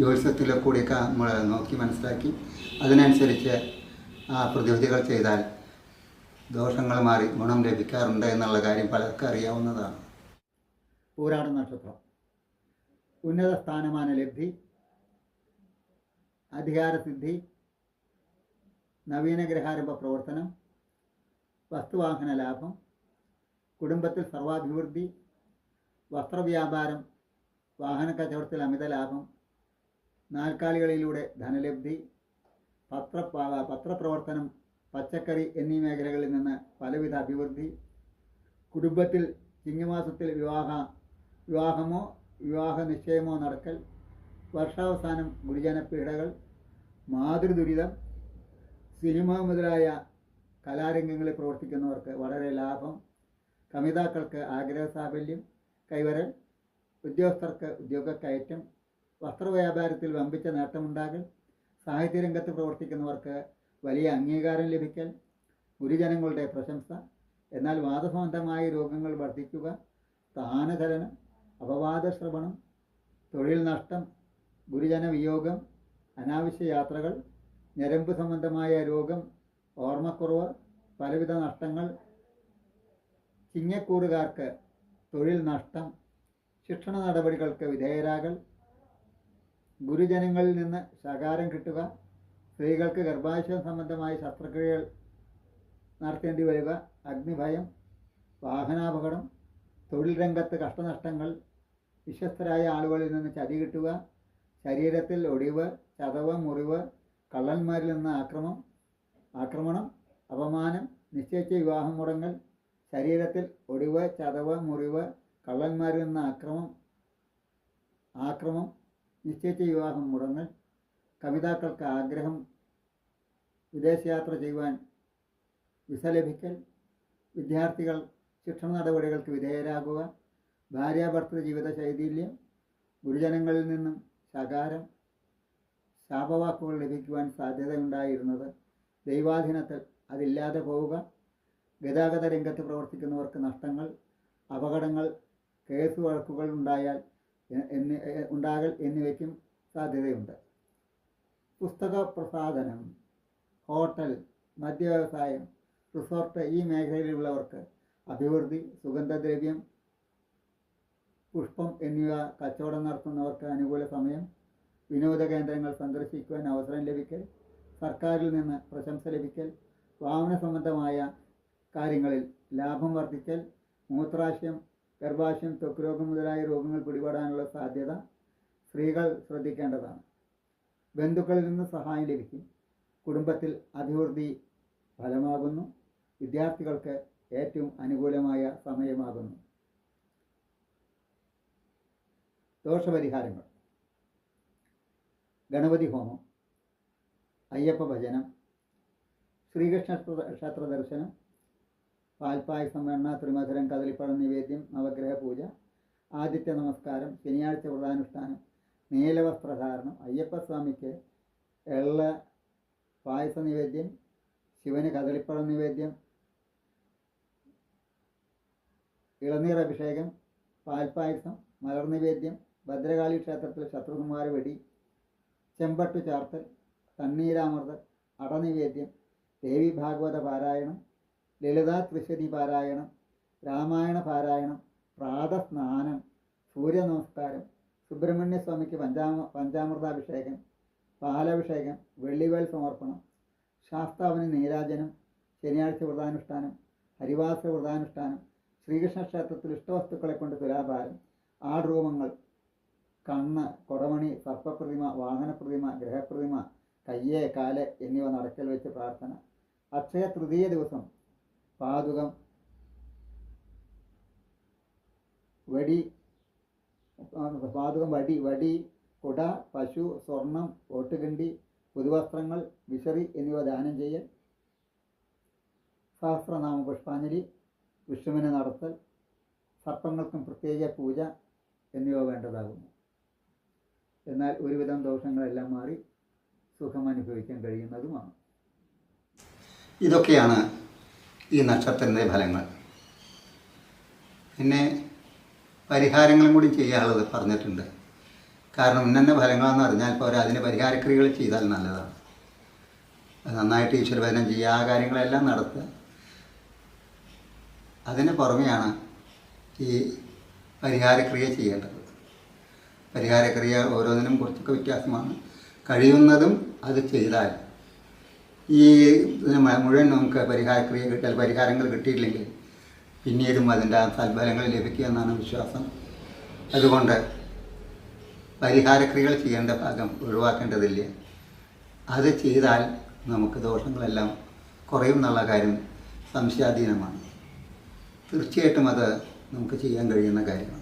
ജ്യോതിഷത്തിലെ കൂടിയൊക്കെ നമ്മൾ നോക്കി മനസ്സിലാക്കി. അതിനനുസരിച്ച് ആ പ്രതിവിധികൾ ചെയ്താൽ ദോഷങ്ങൾ മാറി ഗുണം ലഭിക്കാറുണ്ട് എന്നുള്ള കാര്യം പലർക്കും അറിയാവുന്നതാണ്. പൂരാട നക്ഷത്രം. ഉന്നത സ്ഥാനമാന ലബ്ധി അധികാരസിദ്ധി നവീന ഗ്രഹാരംഭ പ്രവർത്തനം വസ്തുവാഹന ലാഭം കുടുംബത്തിൽ സർവാഭിവൃദ്ധി വസ്ത്രവ്യാപാരം വാഹന കച്ചവടത്തിൽ അമിത ലാഭം നാൽക്കാലികളിലൂടെ ധനലബ്ധി പത്ര പത്രപ്രവർത്തനം പച്ചക്കറി എന്നീ മേഖലകളിൽ നിന്ന് പലവിധ അഭിവൃദ്ധി കുടുംബത്തിൽ ചിങ്ങമാസത്തിൽ വിവാഹ വിവാഹമോ വിവാഹ നിശ്ചയമോ നടക്കൽ വർഷാവസാനം ഗുരുജനപീഠകൾ മാതൃദുരിതം സിനിമ മുതലായ കലാരംഗങ്ങളിൽ പ്രവർത്തിക്കുന്നവർക്ക് വളരെ ലാഭം കമിതാക്കൾക്ക് ആഗ്രഹ സാഫല്യം കൈവരൽ ഉദ്യോഗസ്ഥർക്ക് ഉദ്യോഗക്കയറ്റം വസ്ത്രവ്യാപാരത്തിൽ വമ്പിച്ച നേട്ടമുണ്ടാകൽ സാഹിത്യരംഗത്ത് പ്രവർത്തിക്കുന്നവർക്ക് വലിയ അംഗീകാരം ലഭിക്കൽ ഗുരുജനങ്ങളുടെ പ്രശംസ എന്നാൽ വാദസംബന്ധമായ രോഗങ്ങൾ വർദ്ധിക്കുക സ്ഥാനചലനം അപവാദ ശ്രവണം തൊഴിൽ നഷ്ടം ഗുരുജന വിയോഗം അനാവശ്യ യാത്രകൾ ഞരമ്പ് സംബന്ധമായ രോഗം ഓർമ്മക്കുറവ് പലവിധ നഷ്ടങ്ങൾ ചിങ്ങക്കൂറുകാർക്ക് തൊഴിൽ നഷ്ടം ശിക്ഷണ നടപടികൾക്ക് വിധേയരാകൽ ഗുരുജനങ്ങളിൽ നിന്ന് സഹകാരം കിട്ടുക സ്ത്രീകൾക്ക് ഗർഭാശയം സംബന്ധമായ ശസ്ത്രക്രിയകൾ നടത്തേണ്ടി വരിക അഗ്നിഭയം വാഹനാപകടം തൊഴിൽ രംഗത്ത് കഷ്ടനഷ്ടങ്ങൾ വിശ്വസ്തരായ ആളുകളിൽ നിന്ന് ചതി കിട്ടുക ശരീരത്തിൽ ഒടിവ് ചതവ് മുറിവ് കള്ളന്മാരിൽ നിന്ന് ആക്രമം ആക്രമണം അപമാനം നിശ്ചയിച്ച വിവാഹം മുടങ്ങൽ ശരീരത്തിൽ ഒടിവ് ചതവ് മുറിവ് കള്ളന്മാരിൽ നിന്ന് ആക്രമം ആക്രമം നിശ്ചയിച്ച വിവാഹം മുടങ്ങൽ കവിതാക്കൾക്ക് ആഗ്രഹം വിദേശയാത്ര ചെയ്യുവാൻ വിസ ലഭിക്കൽ വിദ്യാർത്ഥികൾ ശിക്ഷണ നടപടികൾക്ക് വിധേയരാകുക ഭാര്യാഭർത്തൃ ജീവിത ശൈഥില്യം ഗുരുജനങ്ങളിൽ നിന്നും ശകാരം ശാപവാക്കുകൾ ലഭിക്കുവാൻ സാധ്യതയുണ്ടായിരുന്നത്. ദൈവാധീനത്തിൽ അതില്ലാതെ പോവുക ഗതാഗത രംഗത്ത് പ്രവർത്തിക്കുന്നവർക്ക് നഷ്ടങ്ങൾ അപകടങ്ങൾ കേസ് വഴക്കുകൾ ഉണ്ടായാൽ എന്നി ഉണ്ടാകൽ എന്നിവയ്ക്കും സാധ്യതയുണ്ട്. പുസ്തക പ്രസാധനം ഹോട്ടൽ മദ്യവ്യവസായം റിസോർട്ട് ഈ മേഖലയിലുള്ളവർക്ക് അഭിവൃദ്ധി സുഗന്ധദ്രവ്യം പുഷ്പം എന്നിവ കച്ചവടം നടത്തുന്നവർക്ക് അനുകൂല സമയം വിനോദ കേന്ദ്രങ്ങൾ സന്ദർശിക്കുവാൻ അവസരം ലഭിക്കൽ സർക്കാരിൽ നിന്ന് പ്രശംസ ലഭിക്കൽ വാഹന സംബന്ധമായ കാര്യങ്ങളിൽ ലാഭം വർദ്ധിക്കൽ മൂത്രാശയം ഗർഭാശയം ത്വക്ക് രോഗം മുതലായ രോഗങ്ങൾ പിടിപെടാനുള്ള സാധ്യത സ്ത്രീകൾ ശ്രദ്ധിക്കേണ്ടതാണ്. ബന്ധുക്കളിൽ നിന്ന് സഹായം ലഭിക്കും. കുടുംബത്തിൽ അഭിവൃദ്ധി ഫലമാകുന്നു. വിദ്യാർത്ഥികൾക്ക് ഏറ്റവും അനുകൂലമായ സമയമാകുന്നു. ദോഷപരിഹാരങ്ങൾ. ഗണപതി ഹോമം അയ്യപ്പ ഭജനം ശ്രീകൃഷ്ണ ക്ഷേത്ര- ദർശനം പാൽപ്പായസം എണ്ണ ത്രിമധുരം കദളിപ്പഴം നിവേദ്യം നവഗ്രഹ പൂജ ആദിത്യ നമസ്കാരം ശനിയാഴ്ച വ്രതാനുഷ്ഠാനം നീലവസ്ത്രധാരണം അയ്യപ്പസ്വാമിക്ക് എള്ള പായസ നിവേദ്യം ശിവന് കദളിപ്പഴം നിവേദ്യം ഇളനീർ അഭിഷേകം പാൽപ്പായസം മലർ നിവേദ്യം ഭദ്രകാളി ക്ഷേത്രത്തിൽ ശത്രുകുമാര വെടി ചെമ്പട്ടു ചാർത്തൽ തണ്ണീരാമൃതം അടനിവേദ്യം ദേവി ഭാഗവത പാരായണം ലളിതാ ത്രിശതി പാരായണം രാമായണ പാരായണം പ്രാതസ്നാനം സൂര്യനമസ്കാരം സുബ്രഹ്മണ്യസ്വാമിക്ക് സുബ്രഹ്മണ്യ സ്വാമിക്ക് പഞ്ചാമ പഞ്ചാമൃതാഭിഷേകം പാലാഭിഷേകം വെള്ളിവേൽ സമർപ്പണം ശാസ്താവിന് നീരാജനം ശനിയാഴ്ച വ്രതാനുഷ്ഠാനം ഹരിവാസ വ്രതാനുഷ്ഠാനം ശ്രീകൃഷ്ണ ക്ഷേത്രത്തിൽ ഇഷ്ടവസ്തുക്കളെ കൊണ്ട് തുലാഭാരം ആഡ്രൂപങ്ങൾ കണ്ണ് കൊടമണി സർപ്പപ്രതിമ വാഹനപ്രതിമ ഗ്രഹപ്രതിമ കയ്യേ കാൽ എന്നിവ നടക്കൽ വെച്ച് പ്രാർത്ഥന. അക്ഷയ തൃതീയ ദിവസം പാതുകം. വടി പാതുകം വടി വടി കുട പശു സ്വർണം ഓട്ടുകിണ്ടി പുതുവസ്ത്രങ്ങൾ വിശറി എന്നിവ ദാനം ചെയ്യൽ. സഹസ്രനാമ പുഷ്പാഞ്ജലി വിഷ്ണുവിന് നടത്തൽ സർപ്പങ്ങൾക്കും പ്രത്യേക പൂജ എന്നിവ വേണ്ടതാകുന്നു. എന്നാൽ ഒരുവിധം ദോഷങ്ങളെല്ലാം മാറി സുഖം അനുഭവിക്കാൻ കഴിയുന്നതുമാണ്. ഇതൊക്കെയാണ് ഈ നക്ഷത്രത്തിന്റെ ഫലങ്ങൾ. പിന്നെ പരിഹാരങ്ങളും കൂടി ചെയ്യാനുള്ളത് പറഞ്ഞിട്ടുണ്ട്. കാരണം ഇന്നെ ഫലങ്ങളെന്ന് പറഞ്ഞാൽ പോരാ അതിന് പരിഹാരക്രിയകൾ ചെയ്താൽ നല്ലതാണ്. നന്നായിട്ട് ഈശ്വരഭജനം ചെയ്യുക ആ കാര്യങ്ങളെല്ലാം നടത്തുക. അതിന് പുറമെയാണ് ഈ പരിഹാരക്രിയ ചെയ്യേണ്ടത്. പരിഹാരക്രിയ ഓരോന്നിനും കുറച്ചൊക്കെ വ്യത്യാസമാണ്. കഴിയുന്നതും അത് ചെയ്താൽ ഈ മുഴുവൻ നമുക്ക് പരിഹാരക്രിയ കിട്ടിയാൽ പരിഹാരങ്ങൾ കിട്ടിയിട്ടില്ലെങ്കിൽ പിന്നീടും അതിന്റെ സൽഫലങ്ങൾ ലഭിക്കുമെന്നാണ് വിശ്വാസം. അതുകൊണ്ട് പരിഹാരക്രിയകൾ ചെയ്യേണ്ട ഭാഗം ഒഴിവാക്കേണ്ടതില്ല. അത് ചെയ്താൽ നമുക്ക് ദോഷങ്ങളെല്ലാം കുറയും എന്നുള്ള കാര്യം സംശയാധീനമാണ്. തീർച്ചയായിട്ടും അത് നമുക്ക് ചെയ്യാൻ കഴിയുന്ന കാര്യമാണ്.